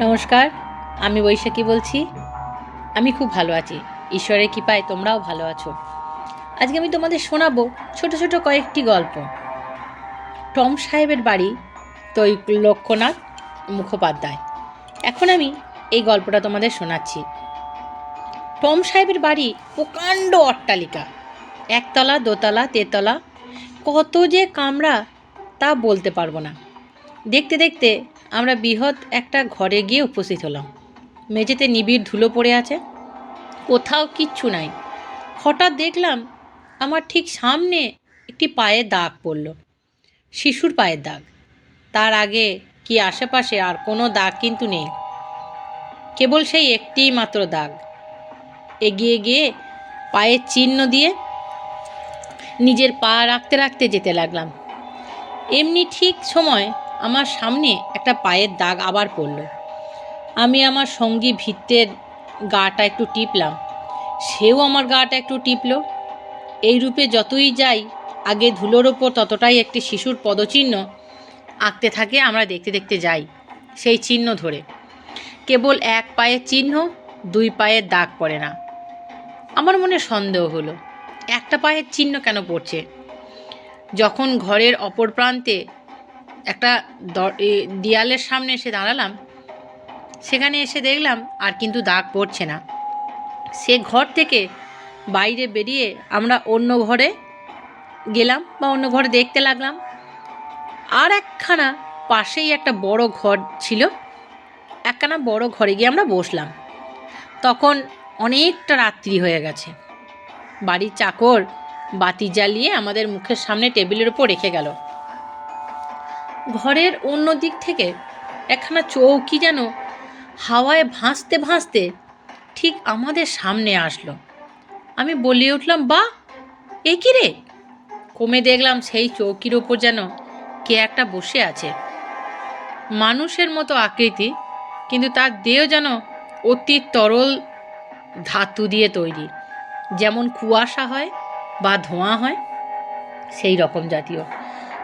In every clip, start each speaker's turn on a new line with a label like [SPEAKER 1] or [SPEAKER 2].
[SPEAKER 1] নমস্কার, আমি বৈশাখী বলছি। আমি খুব ভালো আছি। ঈশ্বরের কৃপায় তোমরাও ভালো আছো। আজকে আমি তোমাদের শোনাবো ছোট ছোট কয়েকটি গল্প। টম সাহেবের বাড়ি তৈ লক্ষ্যনাথ মুখোপাধ্যায়। এখন আমি এই গল্পটা তোমাদের শোনাচ্ছি। টম সাহেবের বাড়ি প্রকাণ্ড অট্টালিকা। একতলা, দোতলা, তেতলা, কত যে কামরা তা বলতে পারব না। দেখতে দেখতে আমরা বৃহৎ একটা ঘরে গিয়ে উপস্থিত হলাম। মেঝেতে নিবিড় ধুলো পড়ে আছে। কোথাও কিচ্ছু নাই। হঠাৎ দেখলাম আমার ঠিক সামনে একটি পায়ের দাগ পড়ল। শিশুর পায়ের দাগ। তার আগে কি আশেপাশে আর কোনো দাগ কিন্তু নেই। কেবল সেই একটিই মাত্র দাগ। এগিয়ে গিয়ে পায়ের চিহ্ন দিয়ে নিজের পা রাখতে রাখতে যেতে লাগলাম। এমনি ঠিক সময় আমার সামনে একটা পায়ের দাগ আবার পড়ল। আমি আমার সঙ্গী ভিত্তের গাটা একটু টিপলাম। সেও আমার গাটা একটু টিপল। এই রূপে যতই যাই, আগে ধুলোর ওপর ততটাই একটি শিশুর পদচিহ্ন আঁকতে থাকে, আমরা দেখতে দেখতে যাই সেই চিহ্ন ধরে। কেবল এক পায়ের চিহ্ন, দুই পায়ের দাগ পড়ে না। আমার মনে সন্দেহ হলো, একটা পায়ের চিহ্ন কেন পড়ছে? যখন ঘরের অপর প্রান্তে একটা দেয়ালের সামনে এসে দাঁড়ালাম। সেখানে এসে দেখলাম আর কিন্তু দাগ পড়ছে না। সে ঘর থেকে বাইরে বেরিয়ে আমরা অন্য ঘরে গেলাম বা অন্য ঘরে দেখতে লাগলাম। আর একখানা পাশেই একটা বড় ঘর ছিল। একখানা বড় ঘরে গিয়ে আমরা বসলাম। তখন অনেকটা রাত্রি হয়ে গেছে। বাড়ির চাকর বাতি জ্বালিয়ে আমাদের মুখের সামনে টেবিলের উপর রেখে গেল। ঘরের অন্য দিক থেকে একখানা চৌকি যেন হাওয়ায় ভাসতে ভাসতে ঠিক আমাদের সামনে আসলো। আমি বলে উঠলাম বা এ কি রে? কমে দেখলাম সেই চৌকির ওপর যেন কে একটা বসে আছে। মানুষের মতো আকৃতি, কিন্তু তার দেহ যেন অতি তরল ধাতু দিয়ে তৈরি। যেমন কুয়াশা হয় বা ধোঁয়া হয়, সেই রকম জাতীয়।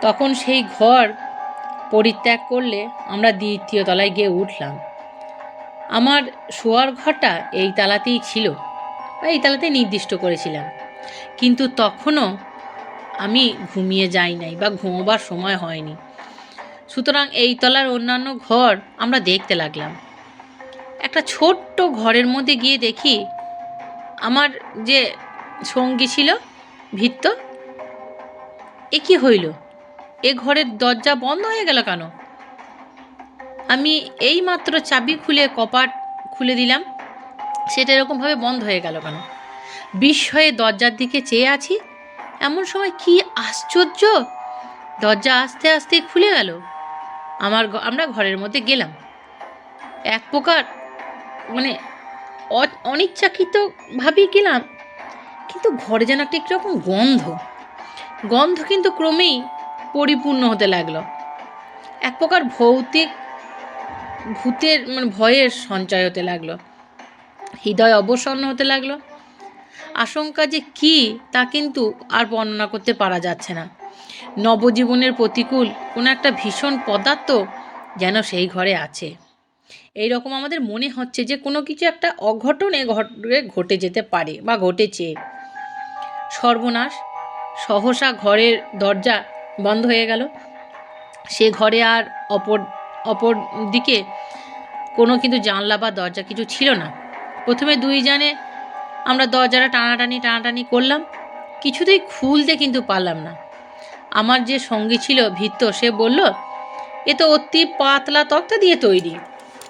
[SPEAKER 1] তখন সেই ঘর পরিত্যাগ করলে আমরা দ্বিতীয় তলায় গিয়ে উঠলাম। আমার শোয়ার ঘরটা এই তালাতেই ছিল, বা এই তালাতেই নির্দিষ্ট করেছিলাম। কিন্তু তখনও আমি ঘুমিয়ে যাই নাই বা ঘুমোবার সময় হয়নি। সুতরাং এই তলার অন্যান্য ঘর আমরা দেখতে লাগলাম। একটা ছোট্ট ঘরের মধ্যে গিয়ে দেখি আমার যে সঙ্গী ছিল ভিত্ত, এ কি হইল? এ ঘরের দরজা বন্ধ হয়ে গেল কেন? আমি এই মাত্র চাবি খুলে কপাট খুলে দিলাম। সেটা এরকমভাবে বন্ধ হয়ে গেল কেন? বিস্ময়ে দরজার দিকে চেয়ে আছি। এমন সময় কি আশ্চর্য! দরজা আস্তে আস্তে খুলে গেল। আমার আমরা ঘরের মধ্যে গেলাম। এক প্রকার মানে অনিচ্ছাকৃতভাবেই গেলাম, কিন্তু ঘরে যেন একটা একরকম গন্ধ। গন্ধ কিন্তু ক্রমেই পরিপূর্ণ হতে লাগল। এক প্রকার ভৌতিক ভূতের মানে ভয়ের সঞ্চয় হতে লাগল। হৃদয় অবসন্ন হতে লাগল। আশঙ্কা যে কি, তা কিন্তু আর বর্ণনা করতে পারা যাচ্ছে না। নবজীবনের প্রতিকূল কোনো একটা ভীষণ পদার্থ যেন সেই ঘরে আছে। এই রকম আমাদের মনে হচ্ছে যে কোনো কিছু একটা অঘটন এ ঘটে যেতে পারে বা ঘটেছে। সর্বনাশ, সহসা ঘরের দরজা বন্ধ হয়ে গেল। সে ঘরে আর অপর অপর দিকে কোনো কিন্তু জানলা বা দরজা কিছু ছিল না। প্রথমে দুই জানে আমরা দরজাটা টানাটানি টানাটানি করলাম। কিছুতেই খুলতে কিন্তু পারলাম না। আমার যে সঙ্গী ছিল ভিত্ত সে বলল, এ তো অতি পাতলা তক্তা দিয়ে তৈরি।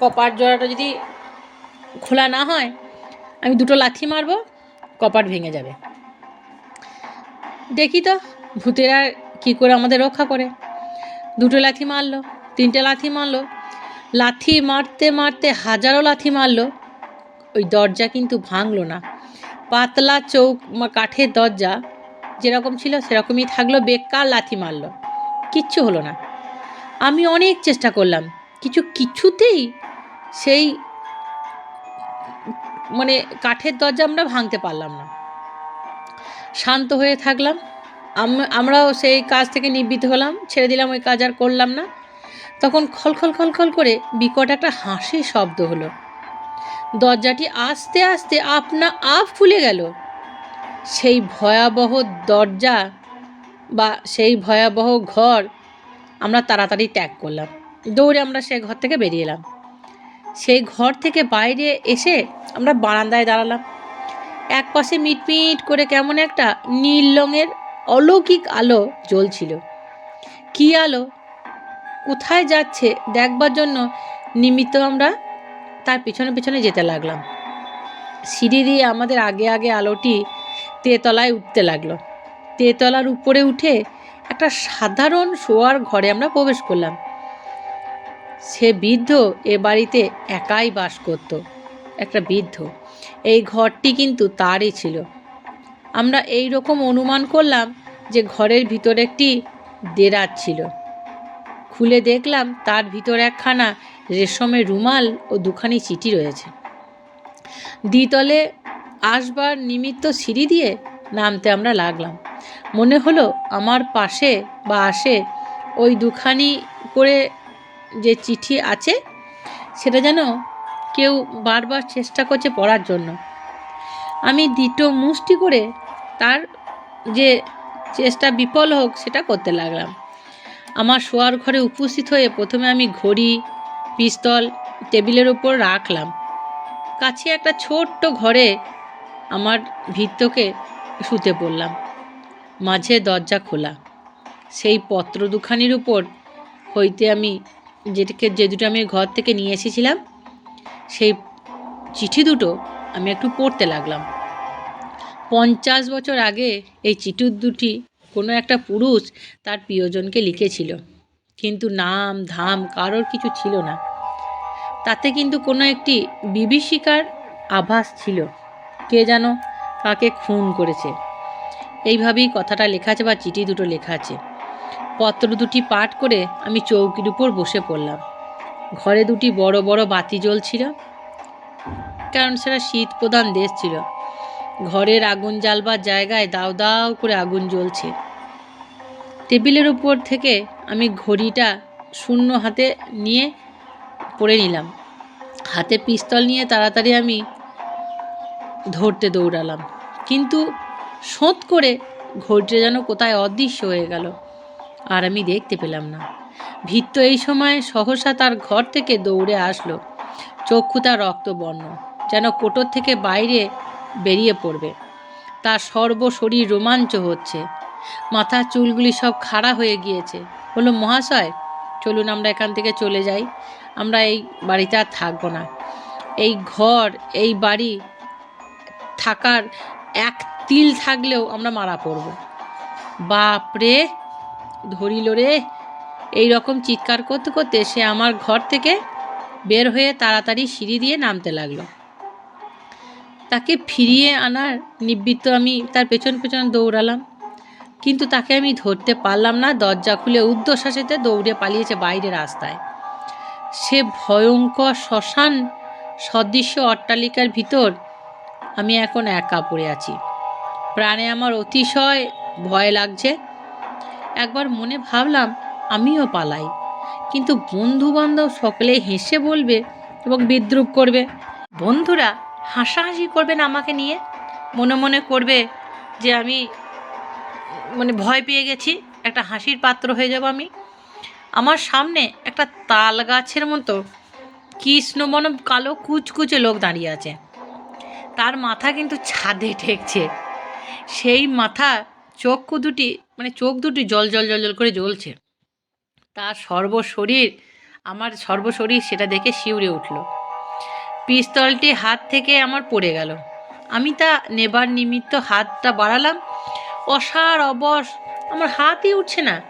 [SPEAKER 1] কপাট জোড়াটা যদি খোলা না হয়, আমি দুটো লাথি মারবো, কপাট ভেঙে যাবে। দেখি তো, ভূতেরা কী করে আমাদের রক্ষা করে? দুটো লাথি মারলো, তিনটে লাথি মারলো, লাথি মারতে মারতে হাজারো লাথি মারলো। ওই দরজা কিন্তু ভাঙলো না। পাতলা চৌক কাঠের দরজা যেরকম ছিল সেরকমই থাকল, বেকার লাথি মারলো। কিচ্ছু হলো না। আমি অনেক চেষ্টা করলাম, কিছু কিছুতেই সেই মানে কাঠের দরজা আমরা ভাঙতে পারলাম না। শান্ত হয়ে থাকলাম। আমরাও সেই কাজ থেকে নিবৃত্ত হলাম, ছেড়ে দিলাম, ওই কাজ আর করলাম না। তখন খলখল খলখল করে বিকট একটা হাসির শব্দ হলো। দরজাটি আস্তে আস্তে আপনা আপ খুলে গেল। সেই ভয়াবহ দরজা বা সেই ভয়াবহ ঘর আমরা তাড়াতাড়ি ত্যাগ করলাম। দৌড়ে আমরা সেই ঘর থেকে বেরিয়ে এলাম। সেই ঘর থেকে বাইরে এসে আমরা বারান্দায় দাঁড়ালাম। এক পাশে মিটমিট করে কেমন একটা নীল রঙের অলৌকিক আলো জ্বলছিল। কী আলো? কোথায় যাচ্ছে? দেখবার জন্য নিমিত্ত আমরা তার পিছনে পিছনে যেতে লাগলাম। সিঁড়ি দিয়ে আমাদের আগে আগে আলোটি তেতলায় উঠতে লাগল। তেতলার উপরে উঠে একটা সাধারণ শোয়ার ঘরে আমরা প্রবেশ করলাম। সে বৃদ্ধ এ বাড়িতে একাই বাস করত। একটা বৃদ্ধ। এই ঘরটি কিন্তু তারই ছিল। আমরা এই রকম অনুমান করলাম যে ঘরের ভিতরে একটি দেরাজ ছিল। খুলে দেখলাম তার ভিতর একখানা রেশমের রুমাল ও দুখানি চিঠি রয়েছে। দ্বিতলে আসবার নিমিত্ত সিঁড়ি দিয়ে নামতে আমরা লাগলাম। মনে হলো আমার পাশে বা আসে ওই দুখানি করে যে চিঠি আছে, সেটা যেন কেউ বারবার চেষ্টা করছে পড়ার জন্য। আমি দ্বিতীয় মুষ্টি করে যে চেষ্টা বিফল হোক সেটা করতে লাগলাম। আমার শোয়ার ঘরে উপস্থিত হয়ে প্রথমে আমি ঘড়ি, পিস্তল, টেবিলের উপর রাখলাম। কাছে একটা ছোট্ট ঘরে আমার ভিত্তকে শুতে পড়লাম। মাঝে দরজা খোলা। সেই পত্র দুখানির উপর হইতে আমি যেটাকে, যে দুটো আমি ঘর থেকে নিয়ে এসেছিলাম, সেই চিঠি দুটো আমি একটু পড়তে লাগলাম। পঞ্চাশ বছর আগে এই চিঠি দুটি কোনো একটা পুরুষ তার প্রিয়জনকে লিখেছিল। কিন্তু নাম, ধাম কারোর কিছু ছিল না। তাতে কিন্তু কোনো একটি বিভীষিকার আভাস ছিল। কে যেন কাকে খুন করেছে। এইভাবেই কথাটা লেখা আছে বা চিঠি দুটো লেখা আছে। পত্র দুটি পাঠ করে আমি চৌকির উপর বসে পড়লাম। ঘরে দুটি বড় বড় বাতি জ্বলছিল। কারণ সেটা শীত প্রধান দেশ ছিল। ঘরের আগুন জ্বালবার জায়গায় দাও দাও করে আগুন জ্বলছে। টেবিলের উপর থেকে আমি ঘড়িটা শূন্য হাতে নিয়ে পড়ে নিলাম। হাতে পিস্তল নিয়ে তাড়াতাড়ি আমি ধরতে দৌড়ালাম। কিন্তু শোধ করে ঘড়িটা যেন কোথায় অদৃশ্য হয়ে গেল আর আমি দেখতে পেলাম না। ভিত্ত এই সময় সহসা তার ঘর থেকে দৌড়ে আসলো। চক্ষু তার রক্তবর্ণ, যেন কোটর থেকে বাইরে বেরিয়ে পড়বে। তার সর্বশরীর রোমাঞ্চ হচ্ছে। মাথার চুলগুলি সব খাড়া হয়ে গিয়েছে। বলল, মহাশয়, চলুন আমরা এখান থেকে চলে যাই। আমরা এই বাড়িতে আর থাকব না। এই ঘর, এই বাড়ি থাকার এক তিল থাকলেও আমরা মারা পড়ব। বাপরে ধরিল রে, এই রকম চিৎকার করতে করতে সে আমার ঘর থেকে বের হয়ে তাড়াতাড়ি সিঁড়ি দিয়ে নামতে লাগল। তাকে ফিরিয়ে আনার নিবৃত্ত আমি তার পেছন পেছন দৌড়ালাম। কিন্তু তাকে আমি ধরতে পারলাম না, দরজা খুলে ঊর্ধ্বশ্বাসেতে দৌড়ে পালিয়েছে বাইরে রাস্তায়। সে ভয়ঙ্কর শ্মশান সদৃশ্য অট্টালিকার ভিতর আমি এখন একা পড়ে আছি। প্রাণে আমার অতিশয় ভয় লাগছে। একবার মনে ভাবলাম, আমিও পালাই। কিন্তু বন্ধু বান্ধব সকলে হেসে বলবে এবং বিদ্রুপ করবে, বন্ধুরা হাসাহাসি করবেন আমাকে নিয়ে? মনে মনে করবে যে আমি মানে ভয় পেয়ে গেছি, একটা হাসির পাত্র হয়ে যাব আমি। আমার সামনে একটা তাল গাছের মতো কৃষ্ণবন কালো কুচকুচে লোক দাঁড়িয়ে আছে। তার মাথা কিন্তু ছাদে ঠেকছে। সেই মাথা চক্ষু দুটি মানে চোখ দুটি জল জল জল জল করে জ্বলছে। তার সর্বশরীর, আমার সর্বশরীর সেটা দেখে শিউরে উঠল। পিস্তলটি হাত থেকে আমার পড়ে গেল। আমি তা নেবার নিমিত্ত হাতটা বাড়ালাম। অসার অবশ, আমার হাতই উঠছে না।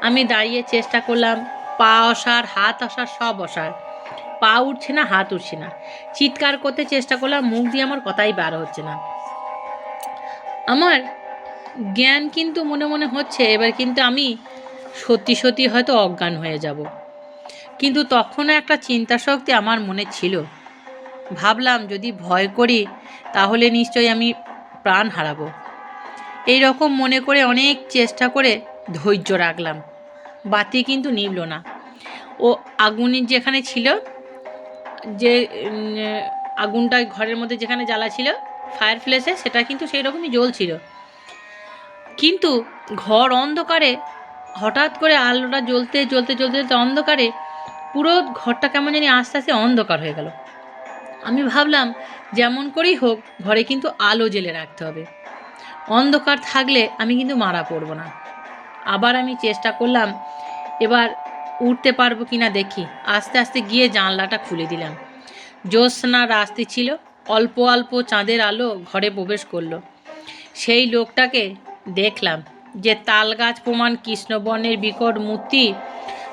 [SPEAKER 1] আমি দাঁড়িয়ে চেষ্টা করলাম, পা অসার, হাত অসার, সব অসার। পা উঠছে না, হাত উঠছে না। চিৎকার করতে চেষ্টা করলাম, মুখ দিয়ে আমার কথাই বার হচ্ছে না। আমার জ্ঞান কিন্তু মনে মনে হচ্ছে, এবার কিন্তু আমি সত্যি সত্যি হয়তো অজ্ঞান হয়ে যাব। কিন্তু তখনও একটা চিন্তা শক্তি আমার মনে ছিল। ভাবলাম যদি ভয় করি, তাহলে নিশ্চয়ই আমি প্রাণ হারাবো। এই রকম মনে করে অনেক চেষ্টা করে ধৈর্য রাখলাম। বাতি কিন্তু নিভল না। ও আগুনের যেখানে ছিল, যে আগুনটা ঘরের মধ্যে যেখানে জ্বালা ছিল, ফায়ার প্লেসে সেটা কিন্তু সেই রকমই জ্বলছিল। কিন্তু ঘর অন্ধকারে, হঠাৎ করে আলোটা জ্বলতে জ্বলতে জ্বলতে জ্বলতে অন্ধকারে, পুরো ঘরটা কেমন জানি আস্তে আস্তে অন্ধকার হয়ে গেল। আমি ভাবলাম, যেমন করেই হোক, ঘরে কিন্তু আলো জ্বেলে রাখতে হবে। অন্ধকার থাকলে আমি কিন্তু মারা পড়ব না। আবার আমি চেষ্টা করলাম, এবার উঠতে পারব কি না দেখি। আস্তে আস্তে গিয়ে জানলাটা খুলে দিলাম। জ্যোৎস্না রাস্তে ছিল, অল্প অল্প চাঁদের আলো ঘরে প্রবেশ করল। সেই লোকটাকে দেখলাম যে তাল গাছ প্রমাণ কৃষ্ণবর্ণের বিকট মূর্তি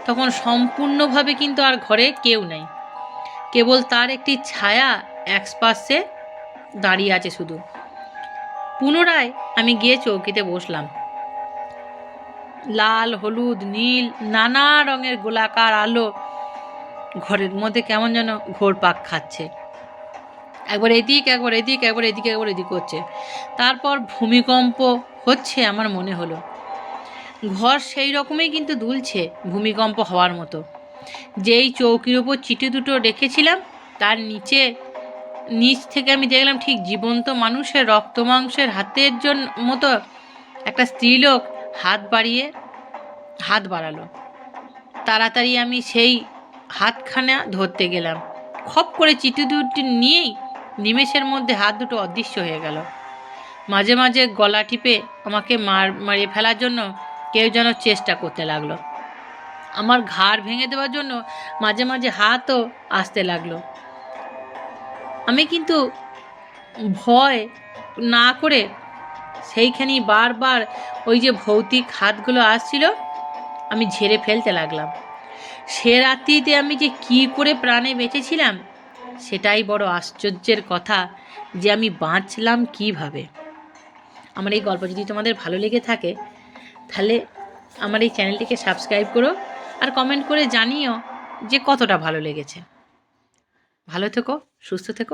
[SPEAKER 1] তখন সম্পূর্ণভাবে কিন্তু আর ঘরে কেউ নেই। কেবল তার একটি ছায়া এক পাশে দাঁড়িয়ে আছে শুধু। পুনরায় আমি গিয়ে চৌকিতে বসলাম। লাল, হলুদ, নীল, নানা রঙের গোলাকার আলো ঘরের মধ্যে কেমন যেন ঘোর পাক খাচ্ছে। একবার এদিক একবার এদিক, একবার এদিকে, একবার এদিক হচ্ছে তারপর ভূমিকম্প হচ্ছে আমার মনে হলো। ঘর সেই রকমই কিন্তু দুলছে ভূমিকম্প হওয়ার মতো। যেই চৌকির ওপর চিঠি দুটো রেখেছিলাম, তার নিচে, নিচ থেকে আমি দেখলাম ঠিক জীবন্ত মানুষের রক্ত মাংসের হাতের জন্য মতো একটা স্ত্রীলোক হাত বাড়িয়ে, হাত বাড়ালো। তাড়াতাড়ি আমি সেই হাতখানা ধরতে গেলাম। খপ করে চিঠি দুটি নিয়েই নিমেষের মধ্যে হাত দুটো অদৃশ্য হয়ে গেল। মাঝে মাঝে গলা টিপে আমাকে মার, মারিয়ে ফেলার জন্য কেউ যেন চেষ্টা করতে লাগল। আমার ঘাড় ভেঙে দেওয়ার জন্য মাঝে মাঝে হাতও আসতে লাগল। আমি কিন্তু ভয় না করে সেইখানেই বারবার ওই যে ভৌতিক হাতগুলো আসছিল, আমি ঝেড়ে ফেলতে লাগলাম। সে রাত্রিতে আমি যে কী করে প্রাণে বেঁচেছিলাম, সেটাই বড় আশ্চর্যের কথা যে আমি বাঁচলাম কীভাবে। আমার এই গল্প যদি তোমাদের ভালো লেগে থাকে, তাহলে আমার এই চ্যানেলটিকে সাবস্ক্রাইব করো আর কমেন্ট করে জানিও যে কতটা ভালো লেগেছে। ভালো থেকো সুস্থ থেকো।